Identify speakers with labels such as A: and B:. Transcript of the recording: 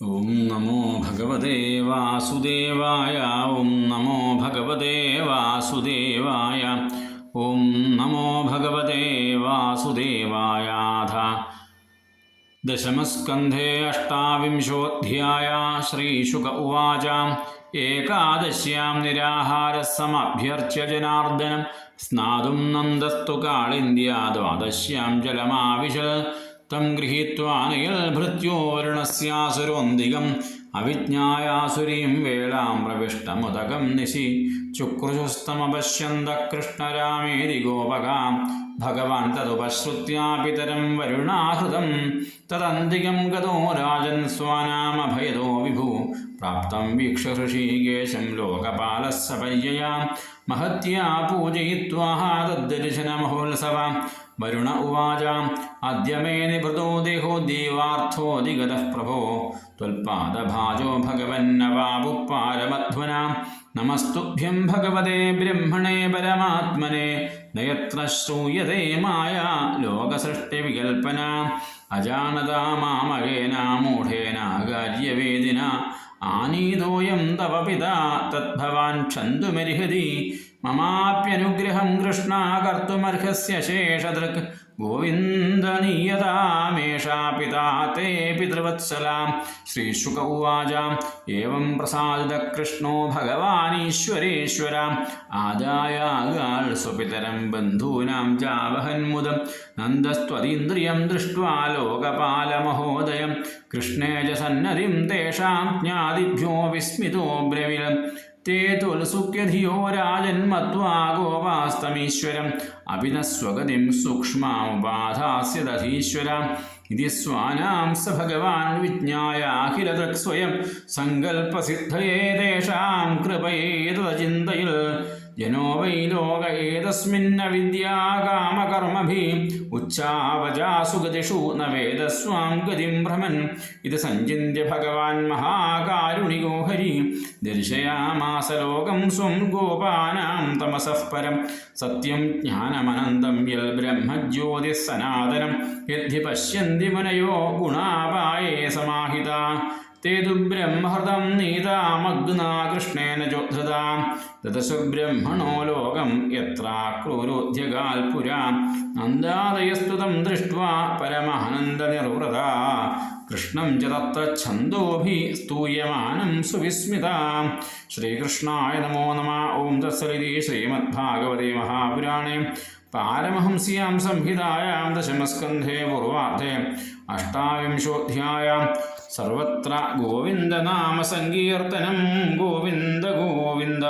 A: ഓം നമോ ഭഗവതേ വാസുദേവായ ഓം നമോ ഭഗവതേ വാസുദേവായ ഓം നമോ ഭഗവതേ വാസുദേവായാധ ദശമസ്കന്ധേ അഷ്ടാവിംശോധ്യായ ശ്രീശുക ഉവാച ഏകാദശ്യാം നിരാഹാരസമഭ്യർച്യ ജനാർദ്ദനം സ്നാതും നന്ദസ്തു കാളിന്ദ്യ ദ്വാദശ്യാം ജലമാവിശൽ तं गृहीत्वा नयल्भृत्यो वर्णस्यासुरोन्दिगं അവിജ്ഞായാസുരീം വേളാം പ്രവിഷ്ടമുദകം നിശി ചുക്രുശുസ്തമപശ്യന്ത കൃഷ്ണരാമേതി ഗോപകാം ഭഗവാൻ തതുപശ്രുത്യാ പിതരം വരുണാഹൃതം തദന്തികം ഗതോ രാജൻ സ്വാനാമഭയതോ വിഭു പ്രാപ്തം വീക്ഷ്യ ഹൃഷീകേശം ലോകപാലസ്സ പര്യയാം महत्या पूजयित्वा तद्दर्शनमहोत्सव वरुण उवाच अद्य मे निभृतो देहो देवार्थोऽधिगतः प्रभो त्वल्पादभाजो വാചോ ഭഗവന്നവാപുപ്പാരമധ്വന നമസ്തുഭ്യം ഭഗവതേ ബ്രഹ്മണേ പരമാത്മനെ. നയത്ര ശ്രൂയതേ മായ ലോകസൃഷ്ടിവികൽപ്പന. അജാനതാ മാമകേന മൂഢേനാകാര്യവേദിന ആനീതോയം തവ പിതാ തദ്ഭവാൻ ക്ഷന്തുമർഹതി മമാപ്യനുഗ്രഹം കൃഷ്ണ കർത്തുമർഹസ്യ ശേഷദൃക് ഗോവിന്ദനീയതാമേഷാ പിതാ തേ പിതൃവത്സലാം. ശ്രീശുക ഉവാചാം. ഏവം പ്രസാദിതകൃഷ്ണോ ഭഗവാനീശ്വരേശ്വരാം. ആദായാകാൾ സ്വപിതരം ബന്ധൂനാം ചാവഹന്മുദം നന്ദസ്ത്വതീന്ദ്രിയം ദൃഷ്ട്വാ ലോകപാലമഹോദയം. കൃഷ്ണേ ച സന്നതിം തേഷാം ജ്ഞാതിഭ്യോ വിസ്മിതോ ബ്രവിലം. തേ തുലസുഖ്യധിയോ രാജൻ മത്വാഗോപാസ്തമീശ്വരം അഭിനസ്വഗതിം സൂക്ഷ്മാമുപാധാസ്യദധീശ്വര ഇതി സ്വാനാം സ ഭഗവാൻ വിജ്ഞായ അഖിലതൃക് അഖിലദൃക്സ്വയം സങ്കല്പസിദ്ധയേതേഷാം കൃപയേതചിന്തയിൽ ജനോ വൈ ലോക ഏതസ്മിന്ന വിദ്യാകാമകർമ്മഭി ഉച്ചാവജാസുഗതിഷു ന വേദസ്വാം ഗതിം ഭ്രമൻ. ഇത് സഞ്ചിന്യ ഭഗവാൻ മഹാകാരുണികോ ഹരി. ദർശയാമാസ ലോകം സ്വം ഗോപാനാം തമസഃ പരം. സത്യം ജ്ഞാനമനന്തം യൽ ബ്രഹ്മജ്യോതിസ്സനാതനം യദ്ധി പശ്യന്തി മുനയോ ഗുണാപായേ സമാഹിത. सनातनं यद्धि पश्यन्ति मुनयो गुणापाये समाहिता ते तु ब्रह्महृदं नीतामग्ना कृष्णेन चोद्धृता ततसु ब्रह्मणो लोकं यत्र क्रूरोध्यगाल्पुरा नन्दादयस्तु तं दृष्ट्वा परमानन्दनिर्वृता कृष्णं च तत्र छन्दोभिः स्तूयमानं सुविस्मिता श्रीकृष्णाय नमो नमः ॐ तत्सरिति श्रीमद्भागवते महापुराणे പാരമഹംസിയാം സംഹിതായാം ദശമസ്കന്ധേ പൂർവാർത്ഥേ അഷ്ടാവിംശോധ്യായാം. സർവത്ര ഗോവിന്ദനാമസങ്കീർത്തനം ഗോവിന്ദ ഗോവിന്ദ.